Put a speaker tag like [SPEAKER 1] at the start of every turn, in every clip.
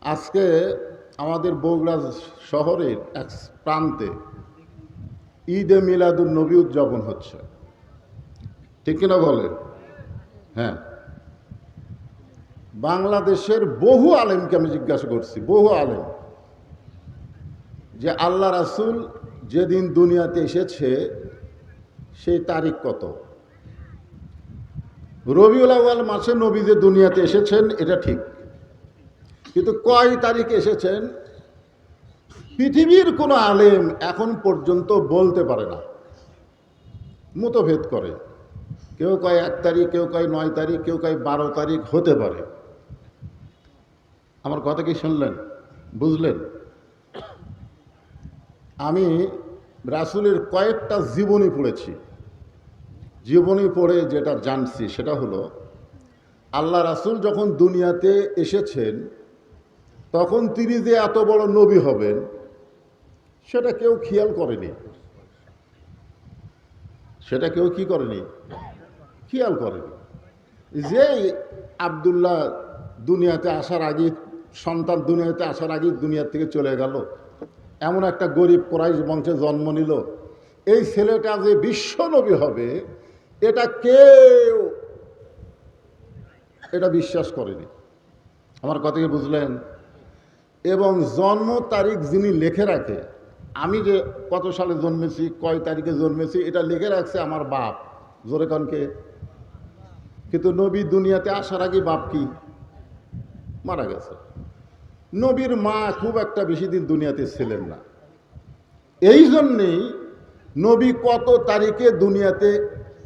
[SPEAKER 1] আজকে আমাদের বগুড়া শহরের এক প্রান্তে ঈদে মিলাদুল নবী উদযাপন হচ্ছে। ঠিক কিনা বলে হ্যাঁ। বাংলাদেশের বহু আলেমকে আমি জিজ্ঞাসা করছি, বহু আলেম। যে আল্লাহ রাসুল যেদিন দুনিয়াতে এসেছে, সেই তারিখ কত? রবিউল আউয়াল মাসে নবী যে দুনিয়াতে এসেছেন, এটা ঠিক। কিন্তু কয় তারিখ এসেছেন? পৃথিবীর কোনো আলেম এখন পর্যন্ত বলতে পারে না। মতভেদ করে। কেউ কয় এক তারিখ, কেউ কয় নয় তারিখ, কেউ কয় বারো তারিখ হতে পারে। আমার কথা কি শুনলেন? বুঝলেন? আমি রাসুলের কয়েকটা জীবনী পড়েছি। জীবনী পড়ে যেটা জানছি সেটা হলো, আল্লাহ রাসুল যখন দুনিয়াতে এসেছেন তখন তিনি যে এত বড় নবী হবেন, সেটা কেউ খেয়াল করেনি। সেটা কেউ কি করেনি? খেয়াল করেনি। যে আবদুল্লাহ দুনিয়াতে আসার আগে, সন্তান দুনিয়াতে আসার আগে দুনিয়ার থেকে চলে গেল, এমন একটা গরিব কোরাইশ বংশে জন্ম নিল, এই ছেলেটা যে বিশ্বনবী হবে, এটা কেউ, এটা বিশ্বাস করেনি। আমার কথা কি বুঝলেন? এবং জন্ম তারিখ যিনি লিখে রাখে, আমি যে কত সালে জন্মেছি, কয় তারিখে জন্মেছি, এটা লিখে রাখছে আমার বাপ। জোরে কনকে কিন্তু নবী দুনিয়াতে আসার আগে বাপ কি? মারা গেছে। নবীর মা খুব একটা বেশি দিন দুনিয়াতে ছিলেন না। এই জন্যেই নবী কত তারিখে দুনিয়াতে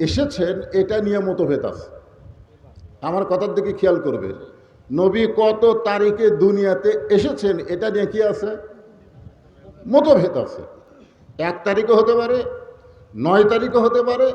[SPEAKER 1] এসেছেন, এটা নিয়ে মতভেদ আছে। আমার কথার দিকে খেয়াল করবেন নবী কত তারিখে দুনিয়াতে এসেছেন এটা নিয়ে কি আছে? মতভেদ আছে। এক তারিখও হতে পারে, নয় তারিখও হতে পারে,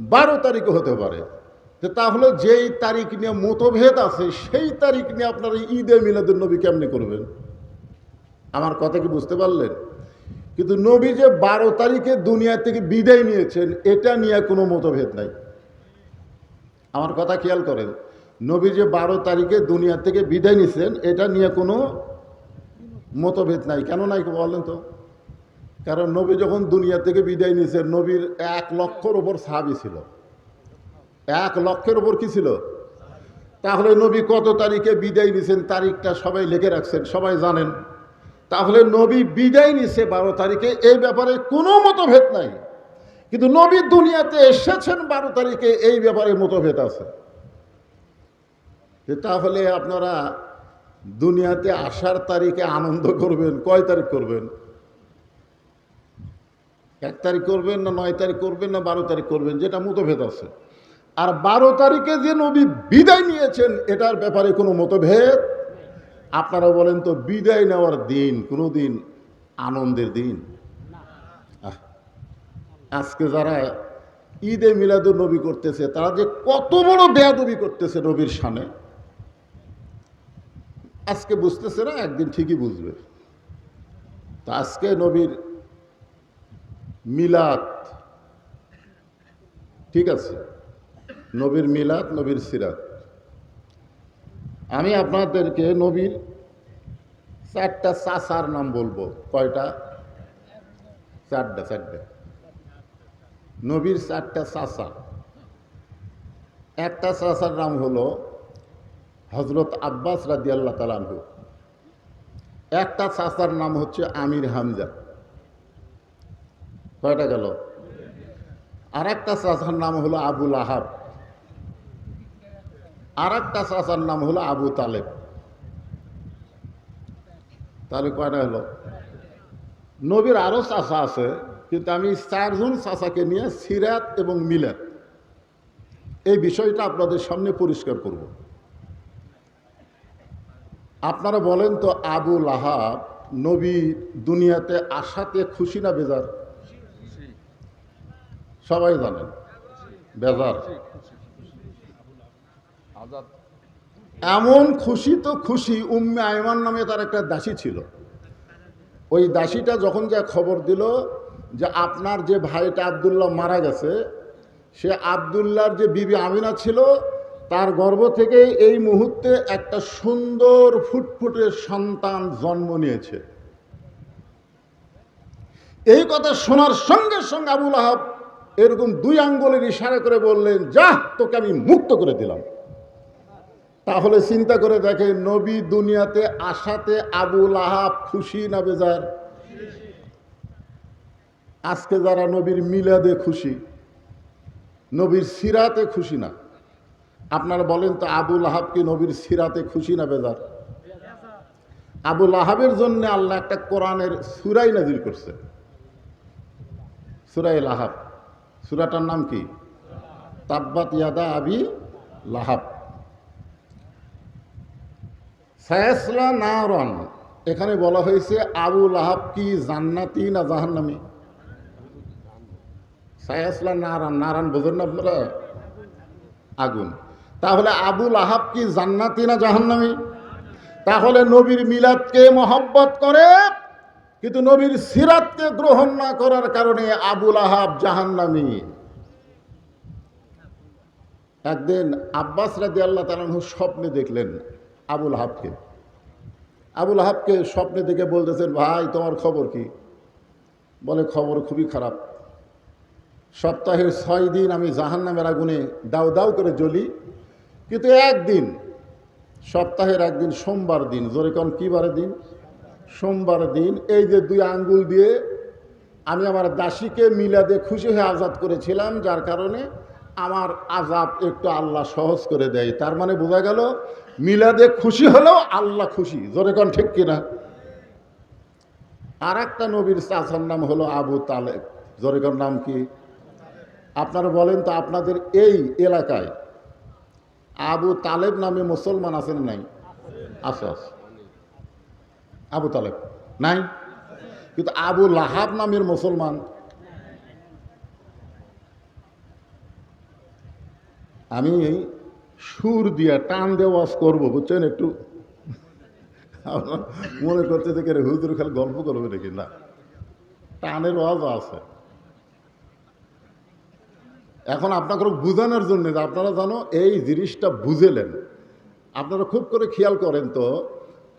[SPEAKER 1] বারো তারিখও হতে পারে। তো তাহলে যেই তারিখ নিয়ে মতভেদ আছে, সেই তারিখ নিয়ে আপনারা ঈদে মিলাদুল নবী কেমনি করবেন? আমার কথা কি বুঝতে পারলেন? কিন্তু নবী যে বারো তারিখে দুনিয়া থেকে বিদায় নিয়েছেন, এটা নিয়ে কোনো মতভেদ নাই। আমার কথা খেয়াল করেন নবী যে বারো তারিখে দুনিয়া থেকে বিদায় নিছেন, এটা নিয়ে কোনো মতভেদ নাই। কেন নাই বলেন তো? কারণ নবী যখন দুনিয়া থেকে বিদায় নিছেন, নবীর এক লক্ষর ওপর সাহাবি ছিল। এক লক্ষের ওপর কি ছিল? তাহলে নবী কত তারিখে বিদায় নিছেন, তারিখটা সবাই লিখে রাখছেন, সবাই জানেন। তাহলে নবী বিদায় নিছে বারো তারিখে, এই ব্যাপারে কোনো মতভেদ নাই। কিন্তু নবী দুনিয়াতে এসেছেন বারো তারিখে, এই ব্যাপারে মতভেদ আছে। যে তাহলে আপনারা দুনিয়াতে আসার তারিখে আনন্দ করবেন, কয় তারিখ করবেন? এক তারিখ করবেন না নয় তারিখ করবেন না বারো তারিখ করবেন? যেটা মতভেদ আছে। আর বারো তারিখে যে নবী বিদায় নিয়েছেন, এটার ব্যাপারে কোনো মতভেদ? আপনারা বলেন তো, বিদায় নেওয়ার দিন, কোনো দিন, আনন্দের দিন? আজকে যারা ঈদে মিলাদুর নবী করতেছে, তারা যে কত বড় বেয়াদবি করতেছে নবীর সামনে। আজকে বুঝতেছে না, একদিন ঠিকই বুঝবে। তা আজকে নবীর মিলাদ, ঠিক আছে? নবীর মিলাদ, নবীর সিরাত। আমি আপনাদেরকে নবীর চারটা চাষার নাম বলব। কয়টা? চারটা চারটা। নবীর চারটা চাষা একটা চাষার নাম হলো হজরত আব্বাস রাজি আল্লাহ তালানহু একটা চাষার নাম হচ্ছে আমির হামজা। কয়টা গেল? আর একটা চাষার নাম হলো আবুল আহাব আর একটা চাষার নাম হলো আবু তালেব। তাহলে কয়টা হলো? নবীর আরও চাষা আছে, কিন্তু আমি চারজন চাষাকে নিয়ে সিরাত এবং মিলাত এই বিষয়টা আপনাদের সামনে পরিষ্কার করব। আপনারা বলেন তো আবু লাহাব নবী দুনিয়াতে আসাতে খুশি না বেজার? সবাই জানেন। বেজার। এমন খুশি তো খুশি, উম্মে আয়মান নামে তার একটা দাসী ছিল। ওই দাসীটা যখন যা খবর দিল যে আপনার যে ভাইটা আবদুল্লাহ মারা গেছে, সে আবদুল্লাহর যে বিবি আমিনা ছিল তার গর্ভ থেকে এই মুহূর্তে একটা সুন্দর ফুটফুটে সন্তান জন্ম নিয়েছে। এই কথা শোনার সঙ্গে সঙ্গে আবুল আহাব এরকম দুই আঙ্গুলের ইশারা করে বললেন যা তোকে আমি মুক্ত করে দিলাম। তাহলে চিন্তা করে দেখে নবী দুনিয়াতে আসাতে আবুল আহাব খুশি না বেজার? আজকে যারা নবীর মিলাদে খুশি, নবীর সিরাতে খুশি না। আপনারা বলেন তো আবুল আহাব কি নবীর সিরাতে খুশি না বেজার? আবুল আহাবের জন্য আল্লাহ একটা কোরআনের সুরাই নাজির করছে। সুরাই লাহাব। সুরাটার নাম কি? তাব্বাত ইয়াদা আবি লাহাব। সায়াসলা নারন। এখানে বলা হয়েছে আবু লাহাব কি জান্নাতি না জাহান্নামি? সায়াসলা নারান। নারান বোঝেন না আপনারা? আগুন। তাহলে আবুল আহাব কি জান্নাতি না জাহান্নামি? তাহলে নবীর মিলাদকে মহব্বত করে, কিন্তু নবীর সিরাতকে গ্রহণ না করার কারণে আবুল আহাব জাহান্নামি। একদিন আব্বাস রাজি আল্লাহ তালাহু স্বপ্নে দেখলেন আবুল আহাবকে। আবুল আহাবকে স্বপ্নে দেখে বলতেছেন, ভাই, তোমার খবর কি? বলে, খবর খুবই খারাপ। সপ্তাহের ছয় দিন আমি জাহান্নামের আগুনে দাউ দাউ করে জ্বলি কিন্তু একদিন, সপ্তাহের একদিন, সোমবার দিন, জোরে কন কী বারে দিন? সোমবার দিন, এই যে দুই আঙ্গুল দিয়ে আমি আমার দাসীকে মিলাদে খুশি হয়ে আজাদ করেছিলাম, যার কারণে আমার আজাব একটু আল্লাহ সহজ করে দেয়। তার মানে বোঝা গেল, মিলাদে খুশি হলেও আল্লাহ খুশি। জোরে কন ঠিক কিনা? আর একটা নবীর চাচার নাম হলো আবু তালেব। জোরে কন নাম কি? আপনারা বলেন তো আপনাদের এই এলাকায় আবু তালেব নামে মুসলমান আছেন নাই? আছে আছে। আবু তালেব। নাই? কিন্তু আবু লাহাব নামের মুসলমান। আমি সুর দিয়া টান দিয়ে ওয়াজ করব, বুঝছেন একটু? মনে করতে থেকে হুজুর খালি গল্প করবে নাকি? না। টানের ওয়াজ আছে। এখন আপনাকে বুঝানোর জন্য আপনারা জানো, এই জিনিসটা বুঝেলেন। আপনারা খুব করে খেয়াল করেন তো,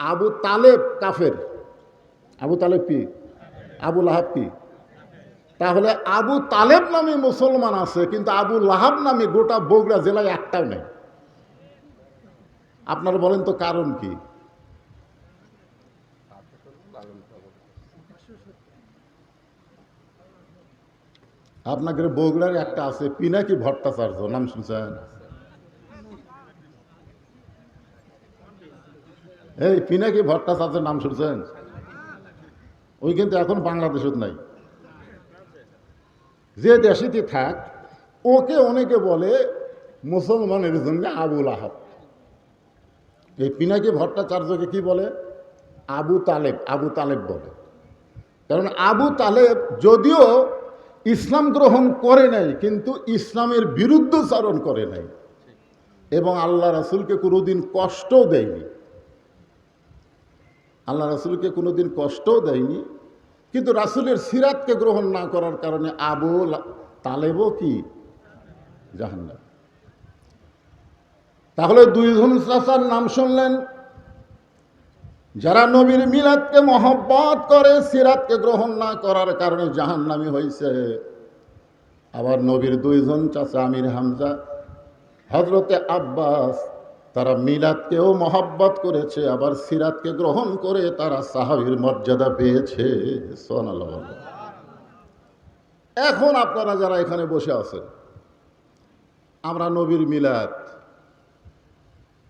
[SPEAKER 1] আবু তালেব কাফের। আবু তালেব কি? আবু লাহাব কি? তাহলে আবু তালেব নামে মুসলমান আছে, কিন্তু আবু লাহাব নামে গোটা বগুড়া জেলায় একটাও নেই। আপনারা বলেন তো কারণ কি? আপনাদের বগুড়ার একটা আছে, পিনাকি ভট্টাচার্য, নাম শুনছেন? এই পিনাকি ভট্টাচার্যের নাম শুনছেন? ওই কিন্তু এখন বাংলাদেশত নাই। যে দেশেতে থাক, ওকে অনেকে বলে মুসলমানের জন্য আবুল আহাব। এই পিনাকি ভট্টাচার্যকে কি বলে? আবু তালেব আবু তালেব বলে। কারণ আবু তালেব যদিও ইসলাম গ্রহণ করে নাই, কিন্তু ইসলামের বিরুদ্ধচারণ করে নাই। এবং আল্লাহ রাসুলকে কোনোদিন কষ্টও দেয়নি। আল্লাহ রাসুলকে কোনোদিন কষ্টও দেয়নি, কিন্তু রাসুলের সিরাতকে গ্রহণ না করার কারণে আবু তালেবও কি? জাহান্নাম। তাহলে দুইজন চাচার নাম শুনলেন যারা নবীর মিলাদকে মহব্বত করে, সিরাতকে গ্রহণ না করার কারণে জাহান্নামি হয়েছে আবার নবীর দুইজন চাচা আমির হামজা হজরতে আব্বাস, তারা মিলাদকেও মহব্বত করেছে, আবার সিরাতকে গ্রহণ করে তারা সাহাবির মর্যাদা পেয়েছে। সোনাল্লাহ এখন আপনারা যারা এখানে বসে আছেন, আমরা নবীর মিলাদ,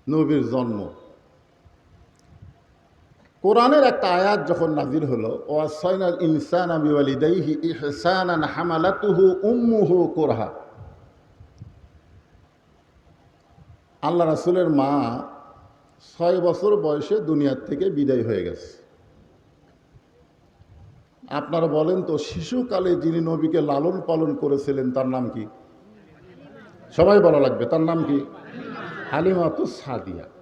[SPEAKER 1] নবীর জন্ম কোরআনের একটা আয়াত যখন নাজির হলো ও আসাইনাল ইনসান আমি ওয়ালিদাইহি ইহসানান হামালাতুহু উম্মুহু কোরহা। আল্লাহ রাসুলের মা ছয় বছর বয়সে দুনিয়ার থেকে বিদায় হয়ে গেছে। আপনারা বলেন তো, শিশুকালে যিনি নবীকে লালন পালন করেছিলেন, তার নাম কি? সবাই বলা লাগবে, তার নাম কি? হালিমাতু সাদিয়া।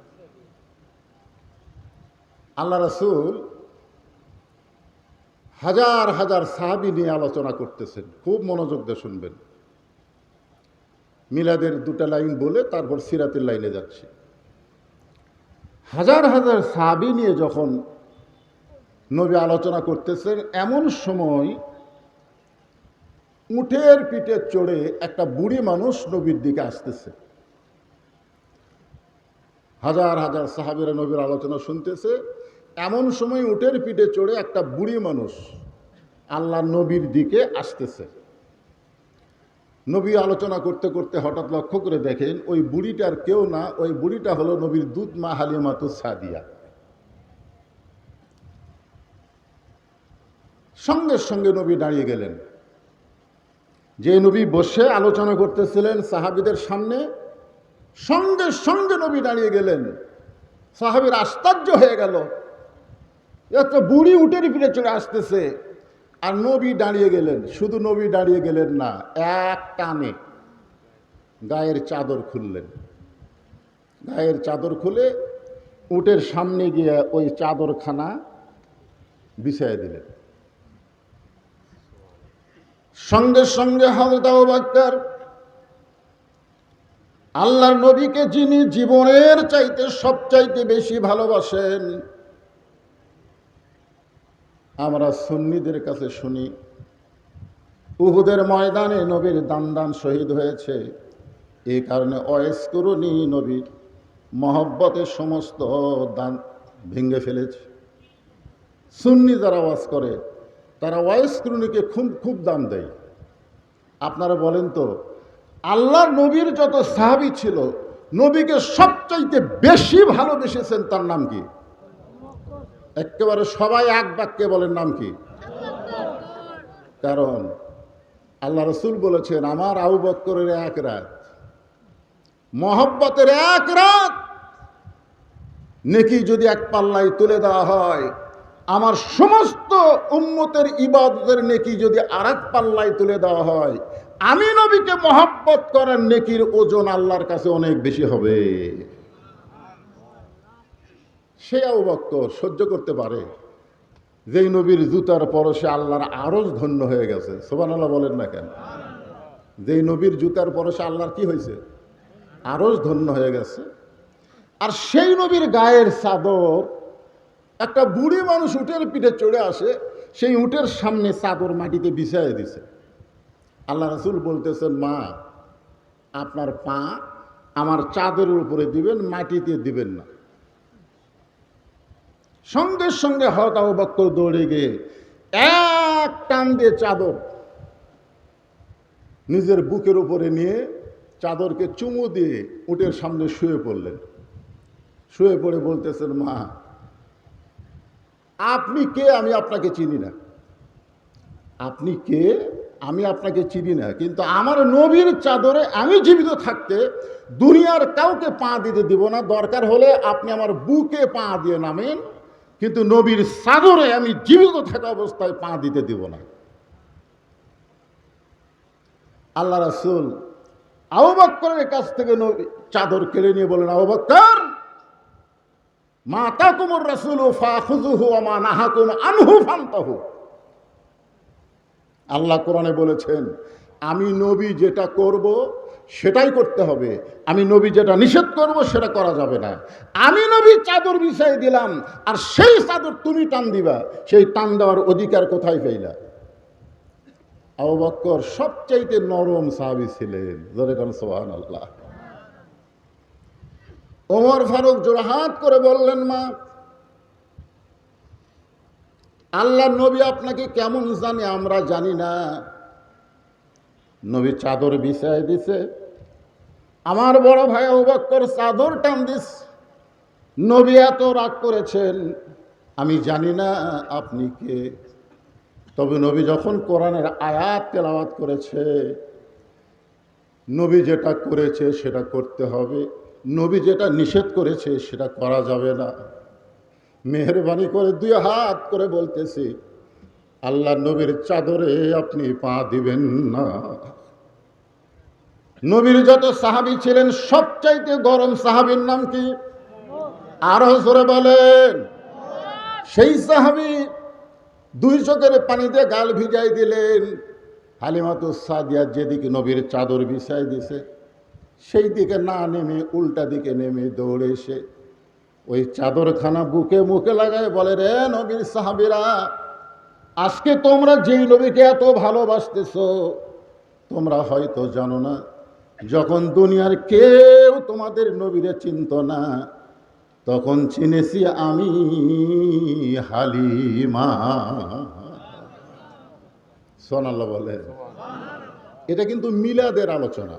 [SPEAKER 1] আল্লাহ রাসুল হাজার হাজার সাহাবি নিয়ে আলোচনা করতেছেন, খুব মনোযোগ দিয়ে শুনবেন। মিলাদের দুটা লাইন বলে তারপর সিরাতের লাইনে যাচ্ছে। হাজার হাজার সাবি নিয়ে যখন নবী আলোচনা করতেছেন, এমন সময় উঠের পিঠে চড়ে একটা বুড়ি মানুষ নবীর দিকে আসতেছে। হাজার হাজার সাহাবিরা নবীর আলোচনা শুনতেছে এমন সময় উঠের পিঠে চড়ে একটা বুড়ি মানুষ আল্লাহ নবীর দিকে আসতেছে। নবী আলোচনা করতে করতে হঠাৎ লক্ষ্য করে দেখেন ওই বুড়িটার কেউ না, ওই বুড়িটা হলো নবীর দুধ মা হালিমাতু সাদিয়া। সঙ্গে সঙ্গে নবী দাঁড়িয়ে গেলেন। যে নবী বসে আলোচনা করতেছিলেন সাহাবিদের সামনে, সঙ্গে সঙ্গে নবী দাঁড়িয়ে গেলেন। সাহাবির আশ্চর্য হয়ে গেল। একটা বুড়ি উঠের ফিরে চলে আসতেছে। আর নবী দাঁড়িয়ে গেলেন। শুধু নবী দাঁড়িয়ে গেলেন না, এক টানে গায়ের চাদর খুললেন। গায়ের চাদর খুলে উটের সামনে গিয়ে ওই চাদরখানা বিছাই দিলেন। সঙ্গে সঙ্গে হজরত বাক্তার আল্লাহর নবীকে যিনি জীবনের চাইতে সবচাইতে বেশি ভালোবাসেন আমরা সুন্নিদের কাছে শুনি। উহুদের ময়দানে নবীর দান দান শহীদ হয়েছে। এই কারণে অয়েস করুনি নবীর মহব্বতের সমস্ত দান ভেঙে ফেলেছে। সুন্নি যারা ওয়াজ করে, তারা ওয়াইস করুনিকে খুব খুব দাম দেয়। আপনারা বলেন তো, আল্লাহর নবীর যত সাহাবি ছিল, নবীকে সবচাইতে বেশি ভালোবেসেছেন তার নাম কি? একেবারে সবাই এক বাক্যে বলেন নাম কি? কারণ আল্লাহ রসুল বলেছেন, আমার আবু বক্করের এক রাত, মহব্বতের এক রাত নেকি যদি এক পাল্লায় তুলে দেওয়া হয়, আমার সমস্ত উম্মতের ইবাদতের নেকি যদি আর এক পাল্লায় তুলে দেওয়া হয়, আমি নবীকে মহাব্বত করার নেকির ওজন আল্লাহর কাছে অনেক বেশি হবে। সে বক্কর সহ্য করতে পারে। যেই নবীর জুতার পরশে আল্লাহর আরজ ধন্য হয়ে গেছে। সোবান আল্লাহ বলেন না কেন? যেই নবীর জুতার পরশে আল্লাহর কি হয়েছে? আরজ ধন্য হয়ে গেছে। আর সেই নবীর গায়ের চাদর, একটা বুড়ি মানুষ উটের পিঠে চড়ে আসে, সেই উটের সামনে চাদর মাটিতে বিছাই দিছে। আল্লাহ রসুল বলতেছেন, মা, আপনার পা আমার চাদরের উপরে দিবেন, মাটিতে দিবেন না। সঙ্গে সঙ্গে হত বক্কর দৌড়ে গিয়ে এক টান দিয়ে চাদর নিজের বুকের উপরে নিয়ে চাদরকে চুমু দিয়ে উটের সামনে শুয়ে পড়লেন। শুয়ে পড়ে বলতেছেন, মা, আপনি কে? আমি আপনাকে চিনি না। আপনি কে? আমি আপনাকে চিনি না। কিন্তু আমার নবীর চাদরে আমি জীবিত থাকতে দুনিয়ার কাউকে পা দিতে দিব না। দরকার হলে আপনি আমার বুকে পা দিয়ে নামেন। কিন্তু নবীর চাদরে আমি জীবিত থাকা অবস্থায় পা দিতে দিব না। আল্লাহ রাসুল আহবাক্করের কাছ থেকে চাদর কেড়ে নিয়ে বলেন আহবাক্কর মাতা কুমর রাসুল ফাহুজুহু আমা নাহাকুম আনহু ফান্তাহু। আল্লাহ কোরআনে বলেছেন, আমি নবী যেটা করব সেটাই করতে হবে। আমি নবী যেটা নিষেধ করব, সেটা করা যাবে না। আমি নবী চাদর বিছাই দিলাম, আর সেই চাদর তুমি টান দিবা। সেই টান দেওয়ার অধিকার কোথায় পেইলা? আবু বক্কর সবচাইতে নরম সাহাবি ছিলেন। সোহান আল্লাহ ওমর ফারুক জোড়হাত করে বললেন, মা আল্লাহ নবী আপনাকে কেমন জানে আমরা জানি না। নবী চাদর বিছাই দিছে। আমার বড় ভাই অবাক্কর চাদর টান দিস। নবী এত রাগ করেছেন, আমি জানি না আপনি কে। তবে নবী যখন কোরআনের আয়াত তেলাওয়াত করেছে, নবী যেটা করেছে সেটা করতে হবে। নবী যেটা নিষেধ করেছে সেটা করা যাবে না। মেহরবানি করে দুই হাত করে বলতেছি আল্লাহ নবীর চাদরে আপনি পা দিবেন না। নবীর যত সাহাবি ছিলেন, সবচাইতে গরম সাহাবির নাম কি? আরও জোরে বলেন। সেই সাহাবি দুই চোখের পানিতে গাল ভিজাই দিলেন। হালিমাতু সাদিয়া যেদিকে নবীর চাদর বিছাই দিছে, সেই দিকে না নেমে উল্টা দিকে নেমে দৌড়ে এসে ওই চাদরখানা বুকে মুখে লাগায় বলে, রে নবীর সাহাবিরা আজকে তোমরা যেই নবীকে এত ভালোবাসতেছ, তোমরা হয়তো জানো না, যখন দুনিয়ার কেউ তোমাদের নবীরে চিনত না, তখন চিনেছি আমি হালিমা। সোনাল্লাহ বলে এটা কিন্তু মিলাদের আলোচনা।